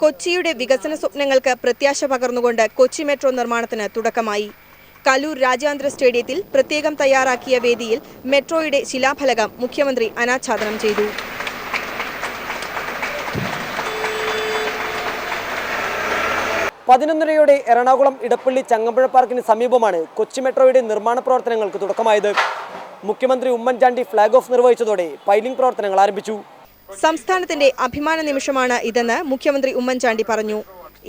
കൊച്ചിയുടെ വികസന സ്വപ്നങ്ങൾക്ക് പ്രത്യാശ പകർന്നുകൊണ്ട് കൊച്ചി മെട്രോ നിർമ്മാണത്തിന് തുടക്കമായി. കലൂർ രാജ്യാന്തര സ്റ്റേഡിയത്തിൽ പ്രത്യേകം തയ്യാറാക്കിയ വേദിയിൽ മെട്രോയുടെ ശിലാഫലകം മുഖ്യമന്ത്രി അനാച്ഛാദനം ചെയ്തു. പതിനൊന്നരയോടെ എറണാകുളം ഇടപ്പള്ളി ചങ്ങമ്പുഴ പാർക്കിന് സമീപമാണ് കൊച്ചി മെട്രോയുടെ നിർമ്മാണ പ്രവർത്തനങ്ങൾക്ക് തുടക്കമായത്. മുഖ്യമന്ത്രി ഉമ്മൻചാണ്ടി ഫ്ളാഗ് ഓഫ് നിർവഹിച്ചതോടെ പൈലിംഗ് പ്രവർത്തനങ്ങൾ ആരംഭിച്ചു. സംസ്ഥാനത്തിന്റെ അഭിമാന നിമിഷമാണ് ഇതെന്ന് മുഖ്യമന്ത്രി ഉമ്മൻചാണ്ടി പറഞ്ഞു.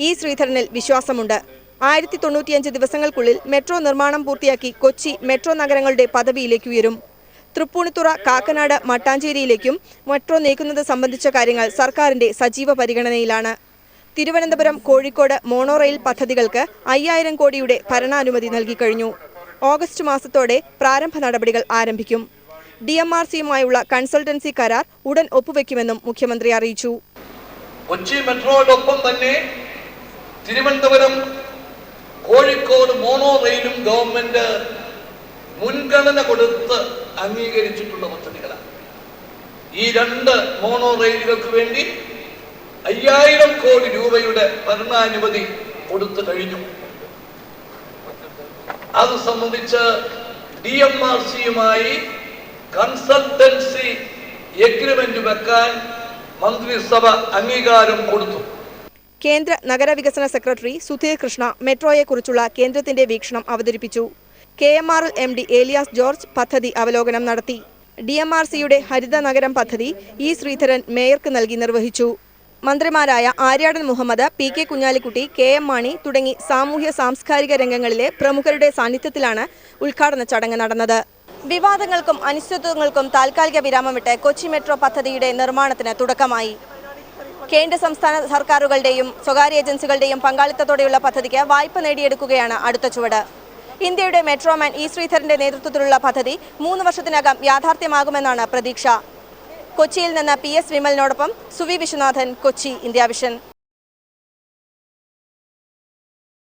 ഈ ശ്രീധരനിൽ വിശ്വാസമുണ്ട്. ആയിരത്തി തൊണ്ണൂറ്റിയഞ്ച് ദിവസങ്ങൾക്കുള്ളിൽ മെട്രോ നിർമ്മാണം പൂർത്തിയാക്കി കൊച്ചി മെട്രോ നഗരങ്ങളുടെ പദവിയിലേക്ക് ഉയരും. തൃപ്പൂണിത്തുറ കാക്കനാട് മട്ടാഞ്ചേരിയിലേക്കും മെട്രോ നീക്കുന്നത് സംബന്ധിച്ച കാര്യങ്ങൾ സർക്കാരിന്റെ സജീവ പരിഗണനയിലാണ്. തിരുവനന്തപുരം കോഴിക്കോട് മോണോ റെയിൽ പദ്ധതികൾക്ക് അയ്യായിരം കോടിയുടെ ഭരണാനുമതി നൽകിക്കഴിഞ്ഞു ഓഗസ്റ്റ് മാസത്തോടെ പ്രാരംഭ നടപടികൾ ആരംഭിക്കും. ഡി എം ആർ സിയുമായുള്ള കൺസൾട്ടൻസി കരാർ ഉടൻ ഒപ്പുവെക്കുമെന്നും മുഖ്യമന്ത്രി അറിയിച്ചു. കൊച്ചി മെട്രോയോടൊപ്പം തന്നെ തിരുവനന്തപുരം കോഴിക്കോട് മോണോ റെയിലും ഗവൺമെന്റ് മുൻഗണന കൊടുത്ത് അംഗീകരിച്ചിട്ടുള്ള പദ്ധതികളാണ്. ഈ രണ്ട് മോണോ റെയിലുകൾക്ക് വേണ്ടി അയ്യായിരം കോടി രൂപയുടെ ഭരണാനുമതി കൊടുത്തു കഴിഞ്ഞു. അത് സംബന്ധിച്ച് ഡി എം ആർ സിയുമായി കൺസൾട്ടൻസി എഗ്രിമെന്റ് വെക്കാൻ മന്ത്രിസഭ അംഗീകാരം കൊടുത്തു. കേന്ദ്ര നഗരവികസന സെക്രട്ടറി സുധീർ കൃഷ്ണ മെട്രോയെക്കുറിച്ചുള്ള കേന്ദ്രത്തിന്റെ വീക്ഷണം അവതരിപ്പിച്ചു. K M R L M D Elias George പദ്ധതി അവലോകനം നടത്തി. ഡി എം ആർ സിയുടെ ഹരിത നഗരം പദ്ധതി ഇ ശ്രീധരൻ മേയർക്ക് നൽകി നിർവഹിച്ചു. മന്ത്രിമാരായ Aryadan Muhammad P K Kunhalikutty K M Mani തുടങ്ങി സാമൂഹ്യ സാംസ്കാരിക രംഗങ്ങളിലെ പ്രമുഖരുടെ സാന്നിധ്യത്തിലാണ് ഉദ്ഘാടന ചടങ്ങ് നടന്നത്. വിവാദങ്ങൾക്കും അനിശ്ചിതത്വങ്ങൾക്കും താൽക്കാലിക വിരാമമിട്ട് കൊച്ചി മെട്രോ പദ്ധതിയുടെ നിർമ്മാണത്തിന് തുടക്കമായി. കേന്ദ്ര സംസ്ഥാന സർക്കാരുകളുടെയും സ്വകാര്യ ഏജൻസികളുടെയും പങ്കാളിത്തത്തോടെയുള്ള പദ്ധതിക്ക് വായ്പ നേടിയെടുക്കുകയാണ് അടുത്ത ചുവട്. ഇന്ത്യയുടെ മെട്രോമാൻ ഇ ശ്രീധരന്റെ നേതൃത്വത്തിലുള്ള പദ്ധതി മൂന്ന് വർഷത്തിനകം യാഥാർത്ഥ്യമാകുമെന്നാണ് പ്രതീക്ഷ. കൊച്ചിയിൽ നിന്ന് പി എസ് വിമലിനോടൊപ്പം സുവി വിശ്വനാഥൻ കൊച്ചി ഇന്ത്യ വിഷൻ.